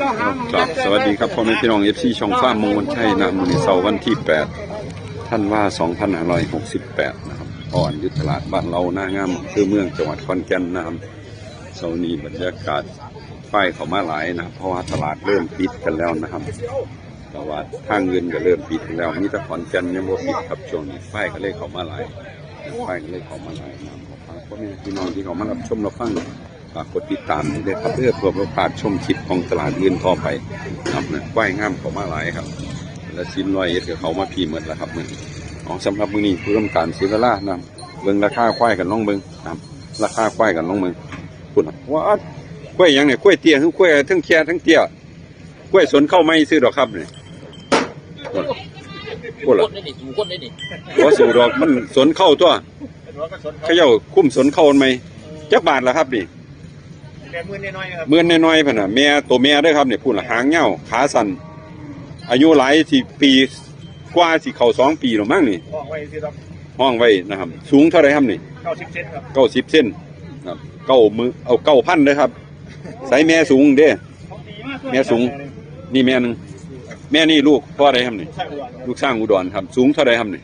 ครับสวัสดีครับพ่อแม่พี่น้องเอฟซีช่องฟ้ามูลใช่นะมือนี้เสาร์วันที่ 8 ท่านว่า 2568 นะครับอ่อนยุทธลาดบ้านเราหน้างามคือเมืองจังหวัดขอนแก่นน้ำเสาร์นี้บรรยากาศป้ายเขามาหลายนะครับเพราะว่าตลาดเริ่มปิดกันแล้วนะครับตลาดทางเงินก็เริ่มปิดแล้วมีแต่ขอนแก่นยังบ่ปิดครับช่วงนี้ป้ายก็เลยเขามาหลายป้ายก็เลยเขามาหลายนะครับขอฝากพ่อแม่พี่น้องที่เขามารับชมรับฟัง ฝากกดติดตามด้วยครับเพื่อเพื่อประพลาดชมคลิปของตลาดเงินต่อไปครับเนี่ยไหวงามเขามาหลายครับ และชิ้นร้อยเอ็ดกับเขามาพีเหมือนแล้วครับมือของสำหรับมือนี้ผู้ร่วมการซื้อเวลานำเบิ่งราคาควายกันน้องเบิ่งครับราคาควายกันน้องเบิ่งคุณว่าอัดกล้วยหยังเนี่ยกล้วยเตี้ยทั้งกล้วยทั้งแค่ทั้งเตี้ยกล้วยสนเข้าไม่ซื้อดอกครับเนี่ยพูดคละนได้ดิถูคนได้ดิว่าสูดอกมันสนเข้าตัวเขาเจ้าคุ้มสนเข้าไหมจักบาทละครับนี่ แปดหมื่นน้อยๆครับเมื่อนน้อยๆพ่นน่ะแม่ตัวแม่เด้วยครับเนี่ยพูดละหางเงาขาสั่นอายุหลายสิปีกว่าสิเข้าสองปีหรือมั้งนี่ห้องไว้สิครับห้องไว้นะครับ สูงเท่าไรครับนี่เก้าสิบเซนครับเก้าสิบเส้นครับเก้ามือเอาเก้าพันเลยครับใส่แม่สูงเด้ แม่สูง นี่แม่หนึงแม่นี่ลูกพ่อใดครับนี่ใช่ครับลูกสร้างอุดรครับ สูงเท่าไรครับนี่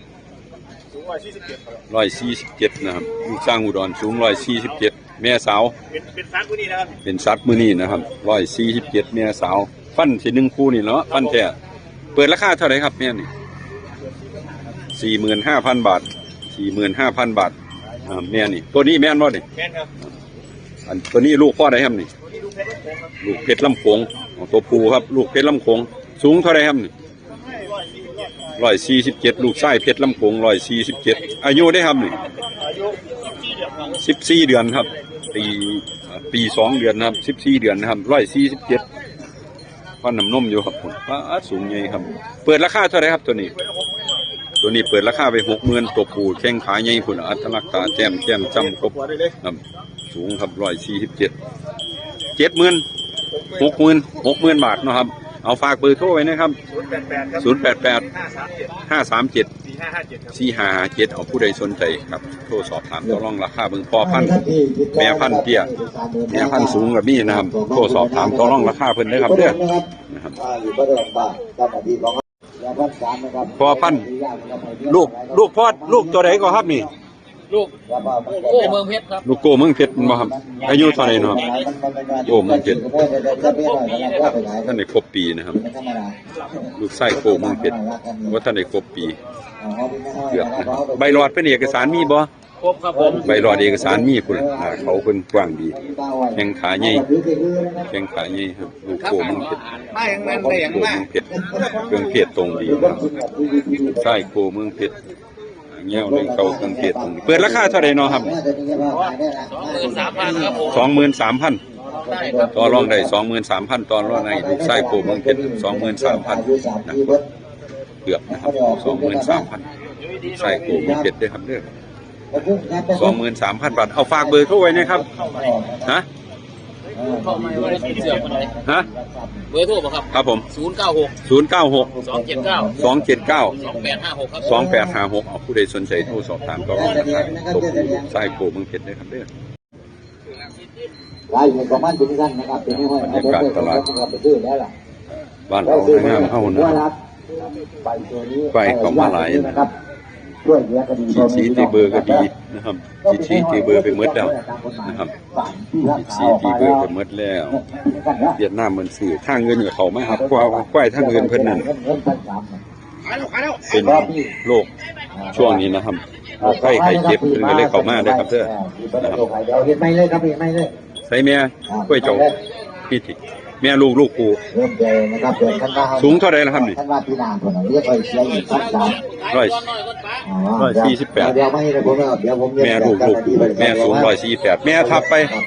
สูงร้อยสี่สิบเจ็ดครับร้อยสี่สิบเจ็ดนะครับ ลูกสร้างอุดรสูงร้อยสี่สิบเจ็ด แม่สาว เป็นเป็นซักผู้นี้นะครับเป็นสัตว์มือนี่นะครับร้อยสี่สิบเจ็ดแม่สาว ฟันสิหนึ่งคู่นี่เนาะฟันแท้เปิดราคาเท่าไหร่ครับแม่นี่สี่หมื่นห้าพันบาทสี่หมื่นห้าพันบาทอ่าแม่นี่ตัวนี้แม่นบ่นี่แม่นครับอันตัวนี้ลูกพ่อใดครับนี่ตัวนี้ดูเพชรลูกโป่งครับลูกเพชรลำโขงของตัวผูครับ ลูกเพชรลำโขงสูงเท่าไหรครับนี่ร้อยสี่สิบเจ็ดร้อยสี่สิบเจ็ดลูกไส้เพชรลำโขงร้อยสี่สิบเจ็ดอายุได้ครับนี่อายุที่เดียวครับสิบสี่เดือนครับ ปีปีสองเดือนนะครับสิบสี่เดือนนะครับร้อยสี่สิบเจ็ดฟันน้ำนมอยู่ครับผมป้าสูงใหญ่ครับ เปิดราคาเท่าไรครับตัวนี้ ตัวนี้เปิดราคาไปหกหมื่นตัวผูแข้งขาใหญ่พุ่นอัตลักษณ์ตาแจ่มแจ่มจำครบครับสูงครับร้อยสี่สิบเจ็ดเจ็ดหมื่นหกหมื่นหกหมื่นบาทนะครับ เอาฝากเบอร์โทรไว้นะครับศูนย์แปดแปดครับศูนย์แปดแปดห้าสามเจ็ด ห้าสามเจ็ดสี่ห้าห้าเจ็ดครับสี่ห้าเจ็ดเอาผู้ใดสนใจครับโทรสอบถามต่อรองราคาเบิ่งพอพันธุ์แม่พันธุ์เตี้ยแม่พันธุ์สูงกับมีนะครับโทรสอบถามต่อรองราคาเพิ่นได้ครับเด้อนะครับอยู่บ้านบ้านเจ้าหน้าที่ของยาพันสามนะครับพอพันธุ์ลูกลูกพอดลูกตัวใดก็ครับนี่ ลูกโก้เมืองเพชรครับลูกโกเมืองเพชรบ่ครับอายุเท่าไหร่เนาะโอ้มันเป็นท่านได้ครบปีนะครับ ลูกไส้โกเมืองเพชรว่าท่านได้ครบปี เกือบนะครับใบหลอดเป็นเอกสารมีบ่ครบครับผมใบหลอดเอกสารมีพุ่นล่ะอ่าเขาเพิ่นกว้างดีแข้งขาใหญ่แข้งขาใหญ่ครับลูกโกเมืองเพชรได้ยังแม่นโกได้ยังเมืมาองเพชรเครื่องเพชรตรงดีนะครับไส้โกเมืองเพชรเงี้ยวเรื่องเก่าเครื่องเพชรตรงนี้เปิดราคาเท่าใดเนาะครับสองหมื่นสามพันครับผม23,000ได้ครับต่อรองได้สองหมื่นสามพันต่อรองในลูกไส้โกเมืองเพชรสองหมื่นสามพันนะครับ เกือบนะครับสองหมื่นสามพันไส้โกเมืองเพชรด้วยครับเด้อสองหมื่นสามพันบาท เอาฝากเบอร์โทรไว้นะครับ ฮะเข้ามาว่าได้เสือกมาไหนฮะเบอร์โทรป่ะครับ ครับผมศูนย์เก้าหกศูนย์เก้าหกสองเจ็ดเก้าสองเจ็ดเก้าสองแปดห้าหกครับสองแปดห้าหกเอาผู้ใดสนใจโทรสอบถามก็รองราคาตกไส้โกเมืองเพชรด้วยครับเด้อรายอยู่ประมาณเป็นกันนะครับเป็นไม่ค่อยเอาไปตลาดไปซื้อแล้วล่ะบ้านเรางามเข้านะ ไปตัวนี้ไปของมาหลายนะนะครับช่วยเหลือคดีขีดสีตีเบอร์ก็ดีนะครับขีดสีตีเบอร์ไปหมดแล้วนะครับขีดสีตีเบอร์ไปหมดแล้วเวียดนามมันสื่อทางเงินกับเขามาครับกว่าควายทางเงินเพิ่นนั่นขายแล้วขายแล้วเป็นโรคช่วงนี้นะครับโรคไข้ไข้เจ็บเพิ่นก็เลยเข้ามาเด้อครับเด้อนะครับเดี๋ยวเห็นไหมเลยครับเห็นไหมเลยใส่แม่กล้วยเจ้าพี่ติ แม่ลูกลูกปูเริ่มเลยนะครับเดือนธันวาสูงเท่าไรล่ะครับนี่ธันวาที่นานคนเรียกไปเชียร์อีกสักสามร้อยอ๋อร้อยสี่สิบแปดเดี๋ยวไม่ให้ผมเดี๋ยวผมแม่ลูกลูกปูแม่สูงร้อยสี่แปดแม่ทับไปครับ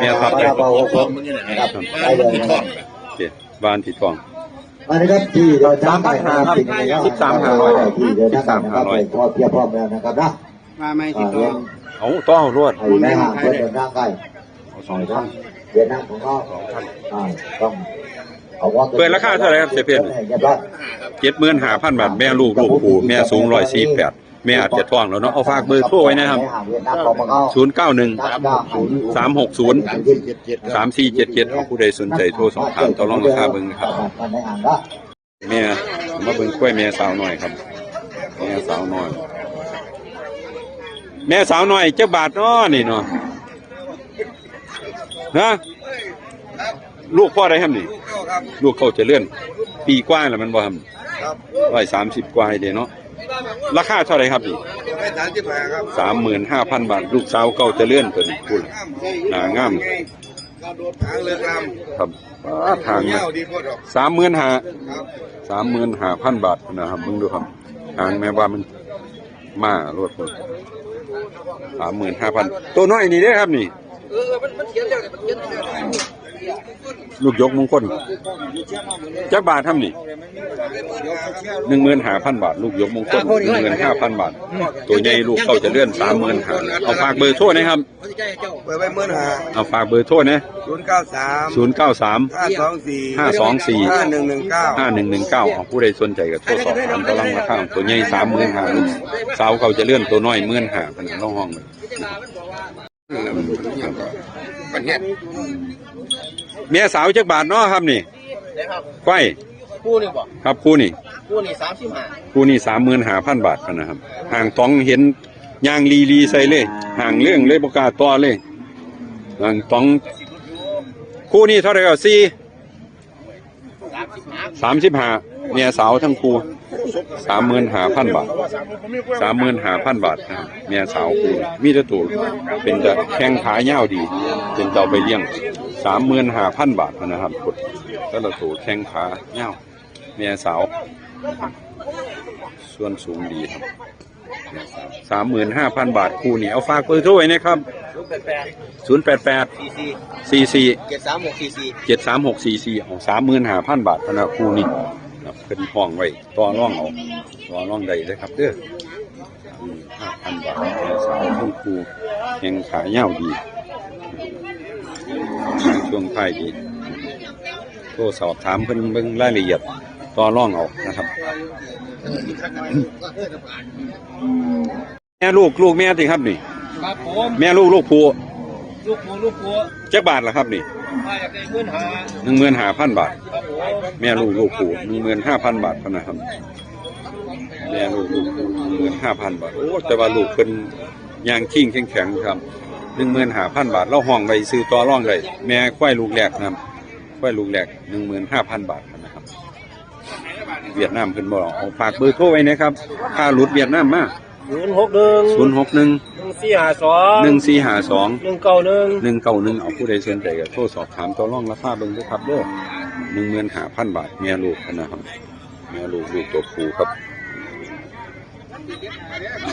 แม่ทับไปเอาเอาผมนะครับได้เลยนะครับโอเคบ้านที่ทองมาเลยครับที่เราทำไปนะครับสิบสามห้าร้อยที่เดินทางสิบสามห้าร้อยพอเพียบพร้อมแล้วนะครับนะมาไม่ติดต่อเอาต้องเอารวดให้แม่ห่างเพื่อเดินทางใกล้เอาสองพัน เดินทางของเราอ่าต้องเอาว่าเปิดราคาเท่าไหร่ครับเจ๊เพี้ยนเรียบร้อยเจ็ดหมื่นห้าพันบาทแม่ลูกลูกปูแม่สูงร้อยสี่แปดแม่อาจจะท้องแล้วเนาะเอาฝากเบอร์โทรไว้นะครับศูนย์เก้าหนึ่งสามหกศูนย์สามสี่เจ็ดเจ็ดเอาผู้ใดสนใจโทรสอบถามต่อรองราคาเบิ่งนะครับแม่มาเบิ่งกล้วยแม่สาวหน่อยครับแม่สาวน้อย แม่สาวน้อยเจ้าบาทเนาะนี่เนาะ นะลูกพ่อได้ครับนี่ลูกเขาเจะเลื่อน ปีกว่าแล้วมันบ่ครับร้อยสามสิบกว่าเด้เนาะราคาเท่าไหรครับนี่ไม่สามสิบห้าครับสามหมื่นห้าพันบาท ลูกสาวเก่าเจะเลื่อนตัวนี้คุณ หนางาม ทางเลือกลครับว้าทางำเนี่ยเงาดีพอดอกสามหมื่นห้า ครับสามหมื่นห้าพันบาทนะครับมึงดูครับทางแม่ว่ามันมารวดเลยสามหมื่นห้าพันตัวน้อยนี่เด้อครับนี่ เออมันมันเขียนแล้วมันเขียนแล้วลูกยกมงคลจักบาททำนี่หนึ่งหมื่นห้าพันบาท ลูกยกมงคลหนึ่งหมื่นห้าพันบาท ตัวใหญ่ลูกเขาจะเลื่อนสามหมื่นห้าเอาฝากเบอร์โทรนะครับเขาจะใจเจ้าเปิดไว้เมื่อหาเอาฝากเบอร์โทรนะศูนย์เก้าสามศูนย์เก้าสามห้าสองสี่ห้าสองสี่ห้าหนึ่งหนึ่งเก้าห้าหนึ่งหนึ่งเก้าเอาผู้ใดสนใจก็โทรสอบถามกำลังราคาตัวใหญ่สามหมื่นห้าลูกสาวเขาจะเลื่อนตัวน้อยหมื่นห้าเป็นน้องห้องเลย ประเทศเมียสาวจักบาทเนาะครับนี่นะครับไฟคู่นี่บอกครับคู่นี่คู่นี่สามสิบห้าคู่นี่สามหมื่นห้าพันบาทกันนะครับห่างต้องเห็นยางลีลีใส่เลยห่างเรื่องเลยบกล้าต่อเลยห่างต้องคู่นี้เท่าไหร่ก็สี่สามสิบห้าสามสิบห้าเมียสาวทั้งคู่ สามหมื่นห้าพันบาทสามหมื่นห้าพันบาทนะครับเมียสาวคู่มีแต่ตัวเป็นจะแข้งขาเย้าวดี เป็นเจ้าไปเลี้ยงสามหมื่นห้าพันบาทนะครับกดแต่ละตัวแข้งขาเย้าวเมียสาว ส่วนสูงดีครับสามหมื่นห้าพันบาทคู่นี้เอาฝากเบอร์โทรไว้นะครับลูกแปดแปดศูนย์แปดแปดสี่สี่สี่สี่เจ็ดสามหกสี่สี่เจ็ดสามหกสี่สี่เอาสามหมื่นห้าพันบาทพนะคู่นี้ ครับเป็นห้องไว้ต่อร่องเอาต่อร่องใดเลยครับเด้อห้าพันบาทสาวทั้งคู่แห่งขาเย้าวดีช่วงท้ายดีโทรสอบถามเพิ่นเบิ่งรายละเอียดต่อร่องเอานะครับแม่ลูกลูกแม่สิครับนี่ ครับผมแม่ลูกลูกผู้ลูกปูลูกปูจักบาทละครับนี่ หนึ่งหมื่นห้าพันบาท แม่ลูกลูกผู้หนึ่งหมื่นห้าพันบาทพนะครับแม่ลูกลูกผู้หนึ่งหมื่นห้าพันบาทโอ้แต่ว่าลูกเป็นยางขิงแข็งแข็งครับหนึ่งหมื่นห้าพันบาทเราห้องไปซื้อต่อร่องเลยแม่ควายลูกแรกนะครับควายลูกแรกหนึ่งหมื่นห้าพันบาทนะครับเวียดนามเพิ่นบอกเอาฝากเบอร์โทรไว้นะครับค่าหลุดเวียดนามมาก ศูนย์หกหนึ่งศูนย์หกหนึ่งหนึ่งสี่ห้าสองหนึ่งสี่ห้าสองหนึ่งเก้าหนึ่งหนึ่งเก้าหนึ่งเอาผู้ใดสนใจก็โทรสอบถามต่อรองราคาเบิ่งด้วยครับเด้อหนึ่งหมื่นห้าพันบาทเมียลูกนะครับเมียลูกลูกตัวผู้ครับ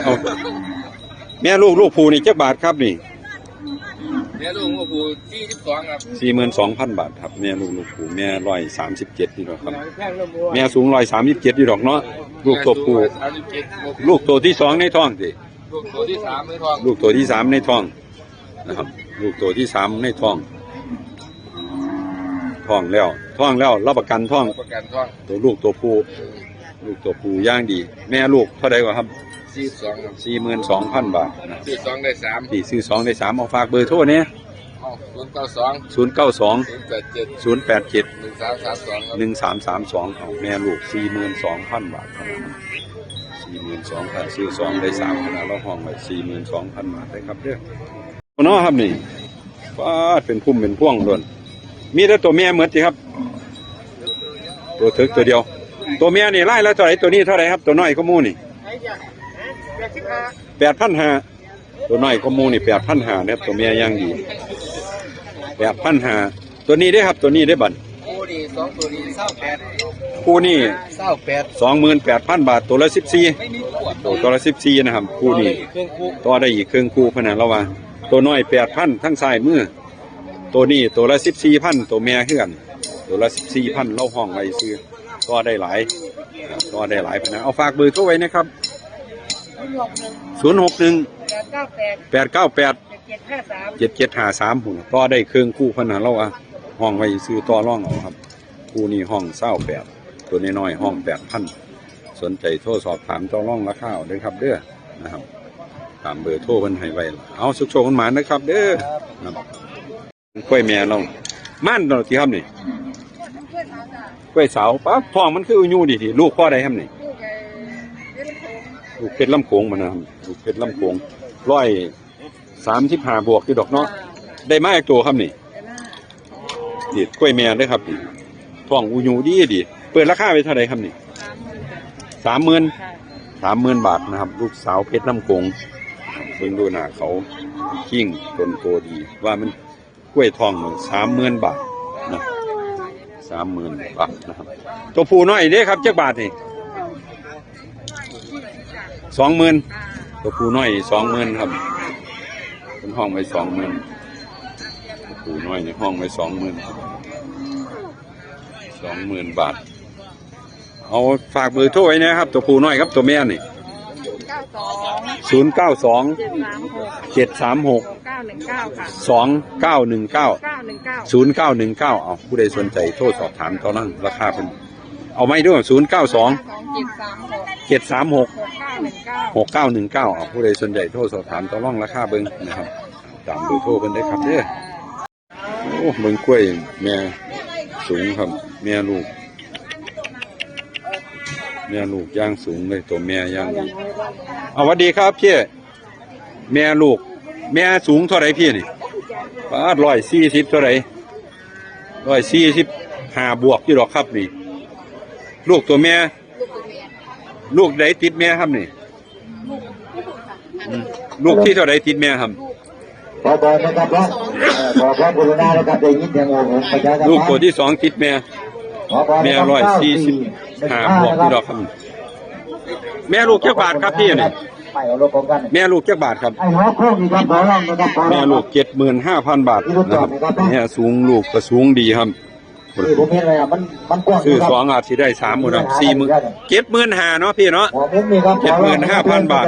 เอาแม่ลูกลูกผู้นี่จักบาทครับนี่ เนี่ยลูกว่าปูสี่สิบสองครับสี่หมื่นสองพันบาทครับแม่ลูกลูกผู้แม่ร้อยสามสิบเจ็ดนี่หรอกครับ แพงเริ่มบัวแม่สูงร้อยสามสิบเจ็ดนี่หรอกเนาะลูกตัวผู้สามสิบเจ็ดลูกตัวที่สองในท้องสิลูกตัวที่สามไม่ทองลูกตัวที่สามในท้องนะครับ ลูกตัวที่สามในท้องท้องแล้วท้องแล้วรับประกันท้อง ประกันทองตัวลูกตัวผู้ลูกตัวผู้ย่างดี แม่ลูกเท่าไดกว่าครับ สี่สองครับสี่หมื่นสองพันบาทนะสี่สองได้สามที่ซื้อสองได้สามเอาฝากเบอร์โทรเนี่ยศูนย์เก้าสองศูนย์เก้าสองศูนย์แปดเจ็ดศูนย์แปดเจ็ดหนึ่งสามสามสองครับหนึ่งสามสามสองเอาแม่ลูกสี่หมื่นสองพันบาทสี่หมื่นสองพันซื้อสองได้สามขนาดเราห้องไว้สี่หมื่นสองพันบาทได้ครับเด้อเนาะครับนี่ฟ้าดเป็นพุ่มเป็นพ่วงล้วนมีแต่ตัวแม่เหมือนสิครับ ตัวถึกตัวเดียว ตัวแม่นี่ไล่แล้วเท่าไหร่ตัวนี้เท่าไหร่ครับ ตัวน้อยก็มูนี่ แปดพันห้าตัวน้อยก็มูนี่แปดพันห้าเนี่ยตัวเมียย่างดีแปดพันห้าตัวนี้ได้ครับตัวนี้ได้บัตรคู่ดีสองตัวดีเศร้าแปดคู่นี่เศร้าแปดสองหมื่นแปดพันบาทตัวละสิบสี่ไม่มีขวดตัวตัวละสิบสี่นะครับคู่นี้เครื่องคู่ต่อได้อีกเครื่องคู่พะนันเราว่าตัวน้อยแปดพันทั้งซ้ายมือตัวนี้ตัวละสิบสี่พันตัวเมียเฮือนตัวละสิบสี่พันเราห้องไว้ซื้อต่อได้หลายต่อได้หลายพะนันเอาฝากเบอร์เข้าไว้นะครับ ศูนย์หกหนึ่งแปดเก้าแปดแปดเก้าแปดเจ็ดเจ็ดห้าสามเจ็ดเจ็ดหาสามหุ่นต่อได้เครื่องคู่พนันเราอะห้องไว้ซื้อต่อร่องเอาครับ คู่นี้ห้องเศร้าแปดตัวน้อยๆห้องแปดพันสนใจโทรสอบถามต่อร่องราคาเอาเลยครับเด้อนะครับตามเบอร์โทรเพิ่นให้ไว้ล่ะเอาสุขโชคมันหมานนะครับ เด้อครับกล้วยแม่เราม่านเราที่ครับนี่กล้วยสาวปั๊บท้องมันคืออยู่ดีทีลูกพ่อใดครับนี่ ลูกเพชรลำโขงมันนะครับลูกเพชรลำโขงร้อยสามสิบห้าบวกที่ดอกเนาะได้มาอีกตัวครับนี่นี่กล้วยแม่เด้อครับนี่ท้องอูยูดีดีเปิดราคาไปเท่าไหร่ครับนี่สามหมื่นสามหมื่นบาทนะครับ ลูกสาวเพชรน้ำกงเบิ่งดูหน้าเขาขิ้งต้นโตดี ว่ามันกล้วยทองสามหมื่นบาทนะสามหมื่นบาทนะครับ ตัวผู้น้อยเด้ครับเจ้าบาทนี่ สองหมื่นตัวผู้น้อยสองหมื่นครับเป็นห้องไว้สองหมื่นตัวผู้น้อยในห้องไว้สองหมื่นสองหมื่นบาท เอาฝากเบอร์โทรไว้นะครับ ตัวผู้น้อยครับตัวแม่นี่เก้าสองศูนย์เก้าสองเจ็ดสามหกเจ็ดสามหกเก้าหนึ่งเก้าค่ะสองเก้าหนึ่งเก้าเก้าหนึ่งเก้าศูนย์เก้าหนึ่งเก้าเอาผู้ใดสนใจโทรสอบถามเท่านั้นราคาเป็น เอาไม่ด้วยศูนย์เก้าสองสองเจ็ดสามหกเจ็ดสามหก หกเก้าหนึ่งเก้า หกเก้าหนึ่งเก้าเอาผู้ใดสนใจโทรสอบถามต่อรองราคาเบิ้งนะครับ ตามเบอร์โทรเพิ่นได้ครับเด้อโอ้เบิ้งกล้วยแม่สูงครับ แม่ลูก แม่ลูกย่างสูงเลยตัวแม่ย่างดีเอาหวัสดีครับพี่แม่ลูก แม่สูงเท่าไหรพี่นี่ปาร้อยสี่สิบเท่าไหรร้อยสี่สิบห้าบวกอยู่ดอกครับนี่ ลูกตัวแม่ลูกใดติดแม่ครับนี่อืมลูกที่เท่าไหรติดแม่ครับขอบอกนะครับว่าขอความกรุณานะครับได้ยินอย่างผมประชาสัมพันธ์ลูกตัวที่สองติดแม่ ขอบอกแม่นะคบร้อยสี่สิบห้าบวกอยู่ดอกครับ แม่ลูกเจ้าบาทครับพี่นี่ไม่เอารถของกันแม่ลูกเจ้าบาทครับ ไอ้หัวโค้งนี่ครับขอร้องนะครับขอร้แม่องลูกเจ็ดหมื่นห้าพันบาทนะครับแม่สูงลูกก็สูงดีครับ นี่ผมเห็นเลยอะมันมันกว้างซื้อสองอาจสิได้สามหมื่นสี่หมื่นเจ็ดหมื่นห้าเนาะพี่เนาะหัวเม็ดนี่ครับเจ็ดหมื่นห้าพันบาท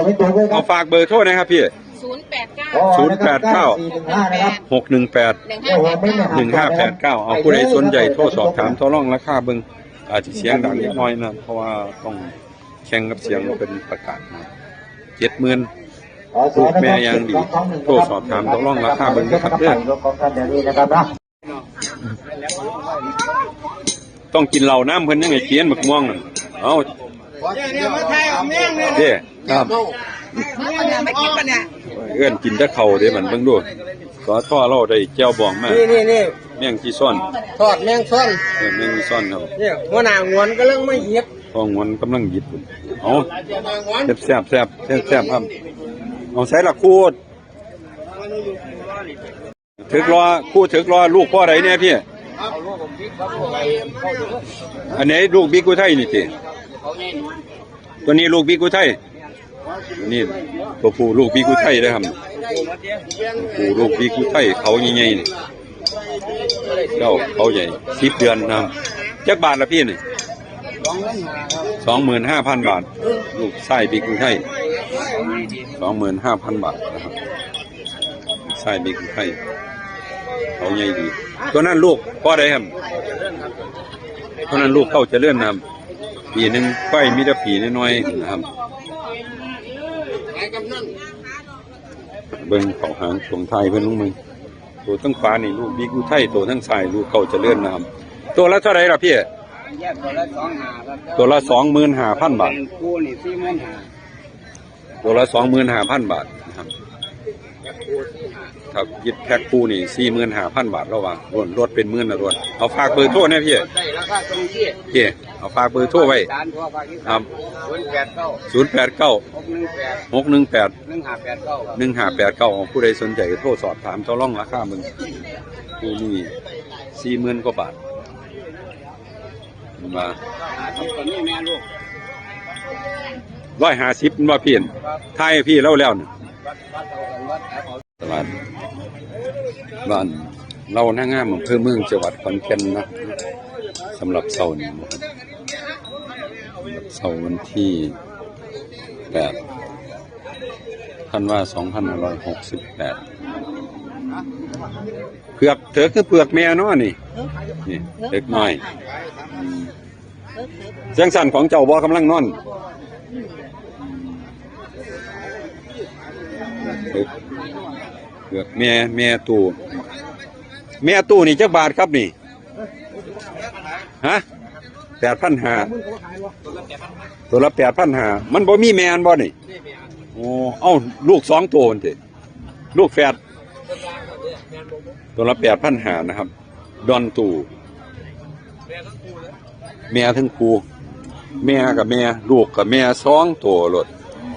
เอาฝากเบอร์โทรนะครับพี่ศูนย์แปดเก้าศูนย์แปดเก้าสี่หนึ่งห้านะครับหกหนึ่งแปดหนึ่งห้าแปดเก้าหนึ่งห้าแปดเก้าเอาผู้ใดสนใจโทรสอบถามต่อรองราคาเบิ่งอาจจะเสียงดังนิดหน่อยนะเพราะว่าต้องแข่งกับเสียงเป็นประกาศนะเจ็ดหมื่นลูกแม่ยังดีโทรสอบถามตกลงราคาเบิ่งนะครับเด้อ ต้องกินเหล้าน้ำเพิ่นยังไงเกียนบักม่วงนั่นเอาเนี่ยมาไทยเอาแม่งเนี่ยเด้ครับไม่กินปะเนี่ยเอื้อนกินแต่ข้าวเด้มันเบิ่งดูขอท่อเราได้แจ้วบองมานี่นี่นี่แม่งที่ซ่อนทอดแมงซ่อนเออแม่งที่ซ่อนครับเนี่ยหัวหน้างวนก็เรื่องไม่เหยียบท้องมันกำลังหยิบอยู่เอาแซ่บแซ่บแซ่บแซ่บๆครับเอาใส่ละคูดถึกรอคู่ถึกรอลูกพ่อใดเนี่ยพี่ อันไหนลูกบิ๊กุไทยนี่ติตัวนี้ลูกบิ๊กุไทยตัวนี้ตัวผู้ลูกบิ๊กกุไทยนะครับผู้ลูกบิ๊กกุไทยเขาใหญ่ๆนี่เจ้าเขาใหญ่สิบเดือนนะครับจักบาทละพี่นี่สองหมื่นห้าพันบาท ลูกไส้บิ๊กกุไทยสองหมื่นห้าพันบาทนะครับไส้บิ๊กกุไทย เขาใหญ่ดีตัวนั้นลูกพ่อได้ครับตัวนั้นลูกเข้าเจะเลื่อนนำปีหนึ่งไฟมีแต่ปีน้อยๆนะครับเบิ้งเขาหางตรงไทยเพื่อนลุงมึงตัวทั้งฟ้านี่ลูกบิ๊กกุไทยตัวทั้งสายลูกเข้าเจะเลื่อนนำตัวละเท่าไหรล่ะพี่แยกตัวละสองหาครับตัวละสองหมื่นห้าพันบาทกูนี่สี่หมื่นหาตัวละสองหมื่นห้าพันบาทนะ ครับครับยึดแพ็คคู่นี่สี่หมื่นห้าพันบาทระหว่างรวมรถเป็นหมื่นนะรวมเอาฝากเบอร์โทรเนี่ยพี่ได้ราคาตรงที่พี่เอาฝากเบอร์โทรไว้สารทั่วภาคอีคสารันบศูนย์แปดเก้าศูนย์แปดเก้าหกหนึ่งแปดหกหนึ่งแปดหนึ่งห้าแปดเก้าครับหนึ่งห้าแปดเก้าผู้ใดสนใจก็โทรสอบถามเจ้าร่องราคามึงคู่นี่สี่หมื่นกว่าบาทมาตัวนี้แม่ลูกร้อยห้าสิบว่าเปลี่ยนไทยพี่เล่าแล้วเนี่ย วัดบ้านเราหน้างามอำเภอเมืองจังหวัดขอนแก่นนะสำหรับเสาร์นี้นะครับเสาร์วันที่แปดท่านว่าสองพันร้อยหกสิบแปดเผือกเถอคือเผือกแม่เนาะนี่นี่เล็กน้อยเสียงสั่นของเจ้าบ่กำลังนอนเอิกเผือกแม่แม่ตู้แม่ตู้นี่จักบาทครับนี่ฮะแปดพันหาตัวละแปดพันหามันบ่มีแม่นบ่นี่โอ้เอ้าลูกสองตัวนี่ลูกแฝดตัวละแปดพันหานะครับ ดอนตู่แม่ทั้งคูแม่กับแม่ ลูกกับแม่สองตัวรถ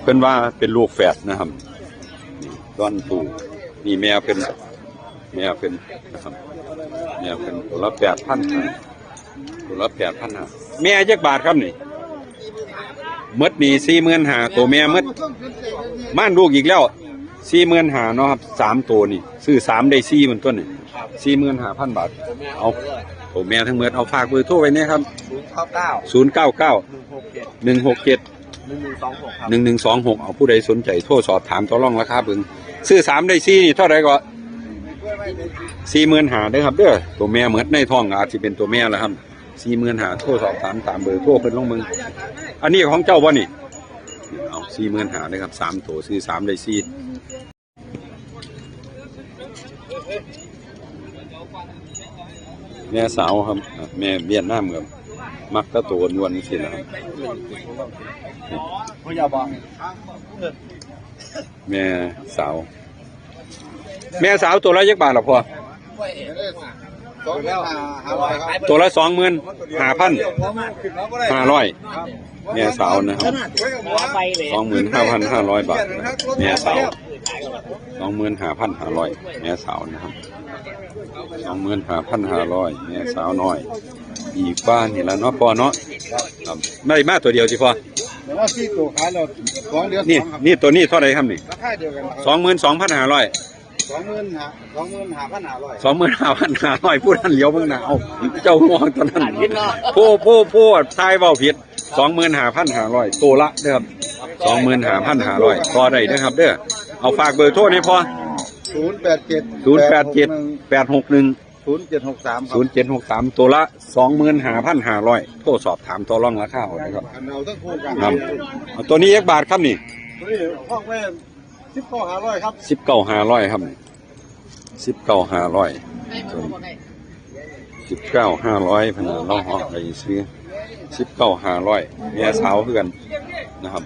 เพิ่นว่าเป็นลูกแฝดนะครับดอนตู่ นี่แม่เป็นแม่เป็นนะครับแม่เป็นตัวละแปดพันหาตัวละแปดพันหาแม่จักบาทครับนี่หมดนี่สี่หมื่นหาตัวแม่หมดม่านลูกอีกแล้วสี่หมื่นหาเนาะครับสามตัวนี่ซื้อสามได้สี่มันต้นนี่สี่หมื่นหาพันบาท เอาตัวแม่ทั้งหมดเอาฝากเบอร์โทรไว้เนี่ยครับศูนย์เก้าเก้าศูนย์เก้าเก้าหนึ่งหกเจ็ดหนึ่งหกเจ็ดหนึ่งหนึ่งสองหกครับหนึ่งหนึ่งสองหกเอาผู้ใดสนใจโทรสอบถามต่อรองราคาเบิ่ง ซื้อสามได้สี่นี่เท่าไหรก็สี่หมื่นหาได้อครับเด้อตัวแม่เหมือนในท้องอาจจะเป็นตัวแม่แล้วครับสี่หมื่นหาโทรสอบถามตามเบอร์โทรเพิ่นลงมึงอันนี้ของเจ้าบ่นี่เอาสี่หมื่นหาได้อครับสามตัวซื้อสามได้สี่แม่สาวครับ แม่เวียดนามครับ มักตะโตนวลสินะครับพ่อยาบอกแม่สาว แม่สาวตัวละยักบาทหรอพ่อสองแล้วห้าร้อยครับตัวละสองหมื่นห้าพันห้าร้อยแม่สาวนะครับสองหมื่นห้าพันห้าร้อยบาทแม่สาวสองหมื่นห้าพันห้าร้อยแม่สาวนะครับสองหมื่นห้าพันห้าร้อยแม่สาวน้อย อีกบ้านนี่ละเนาะพ่อเนาะครับไม่มาตัวเดียวสิพ่อแต่ว่าที่ตัวขายเราสองเดือนนี่สองครับนี่ตัวนี้เท่าไหรครับนี่ราคาเดียวกันสองหมื่นสองพันห้าร้อยสองหมื่นห้าสองหมื่นห้าพันห้าร้อยสองหมื่นห้าพันห้าร้อยพูดนั้นเหลียวเมืองหนาวเจ้าม่วงตอนนั้นโพูพูพูทายเบาผิดสองหมื่นห้าพันห้าร้อยตัวละเด้อครับสองหมื่นห้าพันห้าร้อยพอได้เด้อครับ เด้อเอาฝากเบอร์โทรนี่พอศูนย์แปดเจ็ดศูนย์แปดเจ็ดแปดหกหนึ่ง ศูนย์เจ็ดหกสามครัศูบนย์เจ็ดหกสามตัวละสองหมื่นห้าพันห้าร้อยโทรสอบถามต่อรองราคาเอานะครับอันเอาทั้งคู่กันครับเอาตัวนี้ยักบาทครับนี่ตัวนี้ห้องแม่สิบเก้าห้าร้อยครับสิบเก้าห้าร้อยครับสิบเก้าห้าร้อยสิบเก้าห้าร้อยพนันเราหอกไปซื้อสิบเก้าห้าร้อยเมียสาวเพื่อนนะครับ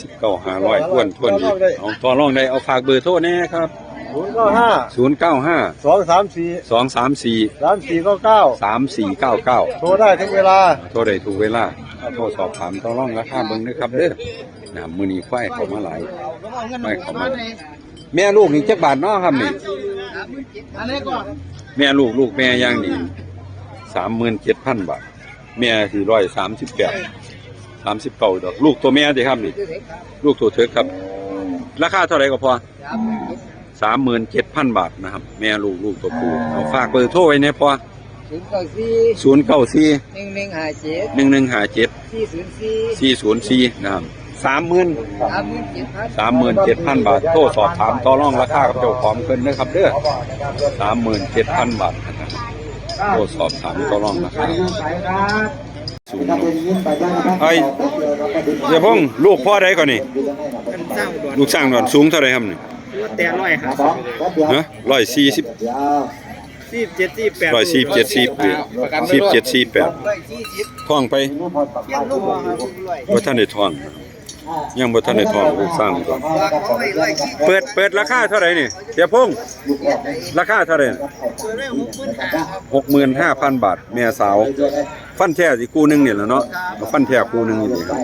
สิบเก้าห้าร้อยทวนทวนอีกเอาต่อรองได้เอาฝากเบอร์โทรแน่ครับ ศูนย์เก้าห้าศูนย์เก้าห้าสองสามสี่สองสามสี่สามสี่เก้าเก้าสามสี่เก้าเก้าโทรได้ทุกเวลาโทรได้ถูกเวลาโทรสอบถามต่อรองราคาเบิ่งนะครับเด้อนะครับมือนี้ควายเขามาหลายควายเขามาแม่ลูกนี่จักบาทเนาะครับนี่แม่ลูกลูกแม่ย่างดีสามหมื่นเจ็ดพันบาท แม่สี่ร้อยสามสิบแปดสามสิบเก้าดอก ลูกตัวแม่สิครับนี่ ลูกตัวเถิดครับ ราคาเท่าไหร่ก็พอ สามหมื่นเจ็ดพันบาทนะครับ แม่ลูกลูกตัวผู้เอาฝากเบอร์โทรไว้เนี่ยพอศูนย์เก้าสี่ศูนย์เก้าสี่หนึ่งหนึ่งห้าเจ็ดหนึ่งหนึ่งห้าเจ็ดสี่ศูนย์สี่สี่ศูนย์สี่นะครับสามหมื่นสามหมื่นเจ็ดพันสามหมื่นเจ็ดพันบาท โทรสอบถามต่อรองราคากับเจ้าของเพิ่นนะครับเด้อสามหมื่นเจ็ดพันบาทนะครับโทรสอบถามต่อรองราคาสูงเนาะไอ้เดี๋ยวพงลูกพ่อใดก่อนนี่สร้างด่วนลูกสร้างก่อนสูงเท่าไหรครับนี่ แต่ร้อยครับฮะร้อยสี่สิบสี่เจ็ดสี่แปดร้อยสี่เจ็ดสี่แปดสิบเจ็ดสี่แปดท่องไปบ่ท่านได้ท่องยังบ่ท่านได้ท่องลูกสร้างก่อนเปิดเปิดราคาเท่าไหร่นี่เดี๋ยวพงราคาเท่าไหร่หกหมื่นห้าพันบาทแม่สาว ฟันแท้สิคู่หนึงนี่แหละเนาะเอาฟันแท้คู่หนึงนี่ครับ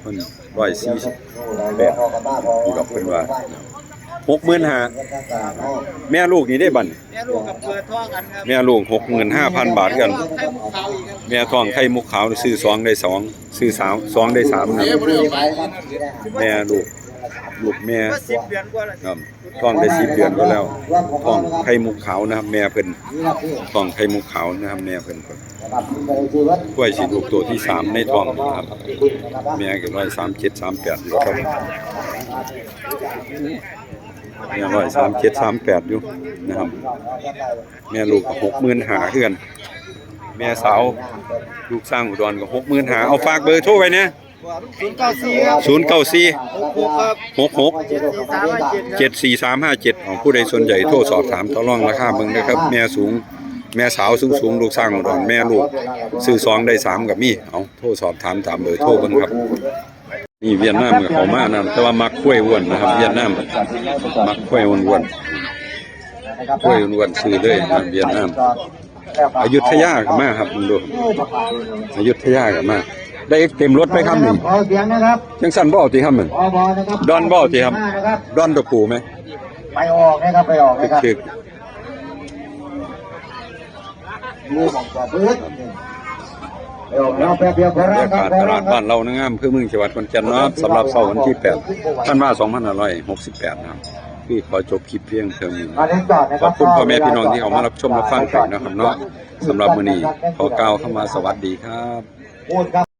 เพิ่นร้อยสี่สิบแปดนี่ดอกเพิ่นว่า หกหมื่นห้าแม่ลูกนี่ได้บัดนี่แม่ลูกกับเปิดท่อกันครับแม่ลูกหกหมื่นห้าพันบาทกันไข่มุกขาวอีกครับแม่ทองไข่มุกขาวซื้อสองได้สองซื้อสามสองได้สามนะแม่ลูกลูกแม่ก็สิบเดือนกว่าแล้วครับทองได้สิบเดือนก็แล้วทองไข่มุกขาวนะครับ แม่เพิ่นทองไข่มุกขาวนะครับแม่เพิ่นเพิ่นกล้วยสิลูกตัวที่สามในทองนะครับแม่ก็ร้อยสามเจ็ดสามแปดอยู่ครับ แม่ร้อยสามเจ็ดสามแปดอยู่นะครับ แม่ลูกก็หกหมื่นหาเพื่อน แม่สาวลูกสร้างอุดรก็หกหมื่นหาเอาฝากเบอร์โทรไว้เนี่ยศูนย์เก้าสี่ครับศูนย์เก้าสี่หกหกหกเจ็ดสี่สามห้าเจ็ดของผู้ใดสนใจโทรสอบถามต่อรองราคาเบิ่งนะครับ แม่สูงแม่สาวสูงสูงลูกสร้างอุดรแม่ลูกซื้อซองได้สามกับมี่เอาโทรสอบถามตามเบอร์โทรเบิ่งครับ นี่เวียดนามกับเขามานะแต่ว่ามักกล้วยอ้วนนะครับ เวียดนามมักกล้วยอ้วนๆกล้วยอ้วนๆซื้อเลยนะเวียดนามอยุธยาก็มาครับมึงดูอยุธยาก็มาได้เต็มรถไปครับนี่ขอเสียงนะครับจังสันบ่ติครับมันอบอนะครับดอนบ่ติครับนะครับดอนตะปูไหมไปออกนะครับไปออกนะครับคือ บเดียวพอบรรยากาศตลาดบ้านเรานะงามเพื่อมืองจังหวัดขอนแก่นเนาะสำหรับเสาร์วันที่8ท่านว่า2568นะครับพี่ขอจบคลิปเพียงเท่านี้ขอบคุณพ่อแม่พี่น้องที่เอามารับชมรับฟังกันะครับเนาะสำหรับมื้อนี้ขอกล่าวเข้ามาสวัสดีครับ